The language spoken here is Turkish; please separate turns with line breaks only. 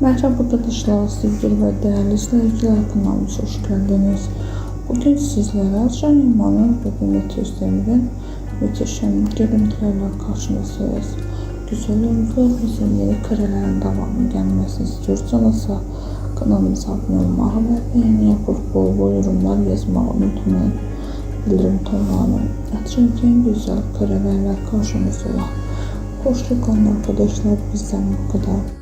Merhaba arkadaşlar, sevgili ve değerli izleyiciler kanalımıza hoş geldiniz. Bugün sizlere Can Yaman'ın ve Mehmet Özdemir'in müthişem görüntülerle karşınızdayız. Güzel oyuncularımızın yeni karelerin devamı gelmesini istiyorsanız kanalımıza abone olmayı ve beğeni yapıp bol bol yorumlar yazmayı unutmayın. Bildirim tonlarını açın en güzel karelerle karşınızda. Hoşçakalın arkadaşlar bizden bu kadar.